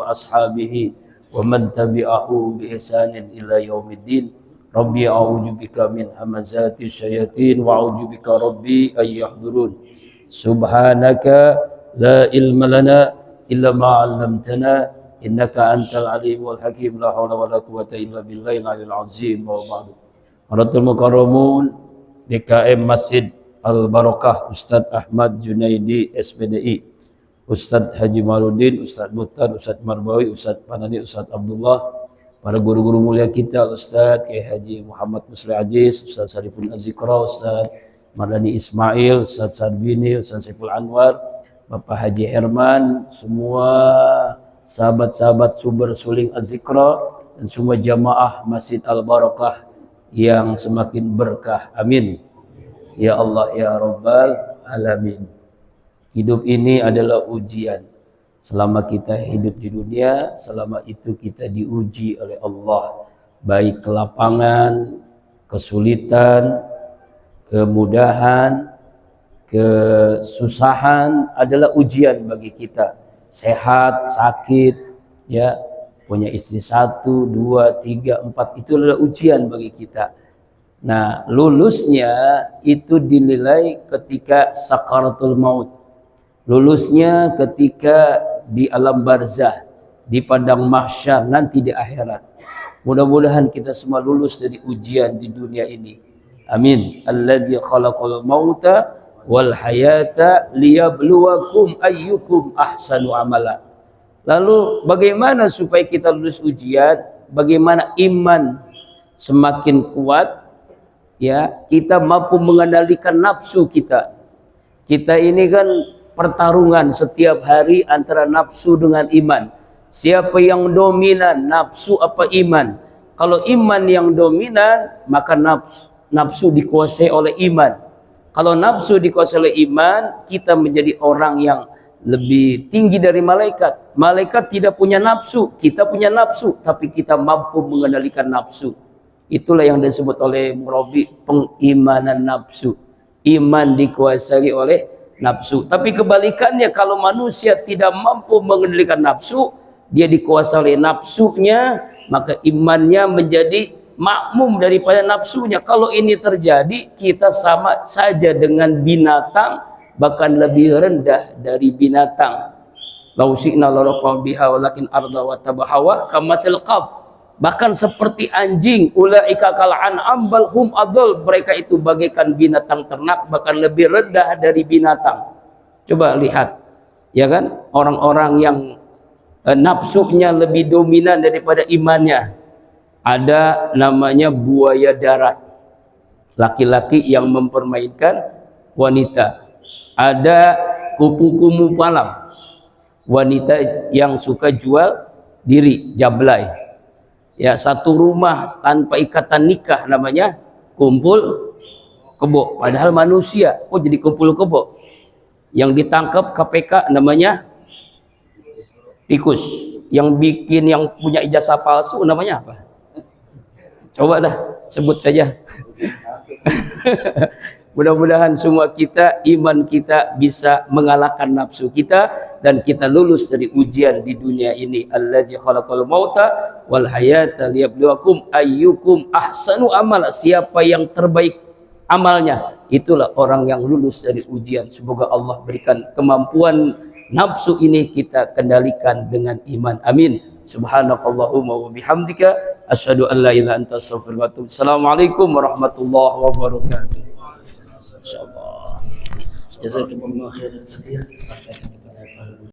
وأصحابه ومن تبعه بإحسان إلى يوم الدين. ربي أعوذ بك من همزات الشياطين وأعوذ بك ربي أن يحضرون. سبحانك لا علم لنا إلا ما علمتنا. إنك أنت العليم الحكيم. لا حول ولا قوة إلا بالله العلي العظيم. وبعد Haratul Mukarramun DKM Masjid Al-Barakah Ustadz Ahmad Junaidi SPDI Ustadz Haji Marudin, Ustadz Muhtar, Ustadz Marbawi, Ustadz Panani, Ustadz Abdullah para guru-guru mulia kita Ustadz Kiai Haji Muhammad Musli Aziz, Ustadz Sariful Azikra, Ustadz Mardani Ismail, Ustadz Sarbini, Ustadz Saiful Anwar, Bapak Haji Herman, semua sahabat-sahabat sumber suling Azikra dan semua jamaah Masjid Al-Barakah yang semakin berkah. Amin. Ya Allah ya Rabbal alamin. Hidup ini adalah ujian. Selama kita hidup di dunia, selama itu kita diuji oleh Allah. Baik kelapangan, kesulitan, kemudahan, kesusahan adalah ujian bagi kita. Sehat, sakit, ya punya istri satu, dua, tiga, empat, itu adalah ujian bagi kita. Nah, lulusnya itu dinilai ketika sakaratul maut. Lulusnya ketika di alam barzah, di padang mahsyar, nanti di akhirat. Mudah-mudahan kita semua lulus dari ujian di dunia ini. Amin. Alladzi khalaqal mauta wal hayata liyabluwakum ayyukum ahsanu amala. Lalu bagaimana supaya kita lulus ujian? Bagaimana iman semakin kuat? Ya, kita mampu mengendalikan nafsu kita. Kita ini kan pertarungan setiap hari antara nafsu dengan iman. Siapa yang dominan, nafsu apa iman? Kalau iman yang dominan, maka nafsu, nafsu dikuasai oleh iman. Kalau nafsu dikuasai oleh iman, kita menjadi orang yang lebih tinggi dari malaikat. Malaikat tidak punya nafsu, kita punya nafsu, tapi kita mampu mengendalikan nafsu. Itulah yang disebut oleh Murabi pengimanan nafsu. Iman dikuasai oleh nafsu. Tapi kebalikannya kalau manusia tidak mampu mengendalikan nafsu, dia dikuasai oleh nafsunya, maka imannya menjadi makmum daripada nafsunya. Kalau ini terjadi, kita sama saja dengan binatang bahkan lebih rendah dari binatang. Lau syi'na biha walakin arda wa tabahawa kamasil qab. Bahkan seperti anjing, ulaika kal an'am bal hum adol. Mereka itu bagaikan binatang ternak bahkan lebih rendah dari binatang. Coba lihat. Ya kan? Orang-orang yang eh, nafsunya lebih dominan daripada imannya. Ada namanya buaya darat. Laki-laki yang mempermainkan wanita ada kupu-kupu malam wanita yang suka jual diri jablay ya satu rumah tanpa ikatan nikah namanya kumpul kebo. Padahal manusia kok jadi kumpul kebo. Yang ditangkap KPK namanya tikus. Yang bikin yang punya ijazah palsu namanya apa? Coba dah sebut saja Mudah-mudahan semua kita, iman kita bisa mengalahkan nafsu kita dan kita lulus dari ujian di dunia ini. Allazi khalaqal mauta wal hayata liyabluwakum ayyukum ahsanu amal. Siapa yang terbaik amalnya, itulah orang yang lulus dari ujian. Semoga Allah berikan kemampuan nafsu ini kita kendalikan dengan iman. Amin. Subhanakallahumma wa bihamdika asyhadu an la ilaha illa anta astaghfiruka wa atubu. Assalamualaikum warahmatullahi wabarakatuh. شاء الله. جزاكم الله خيرا كثيرا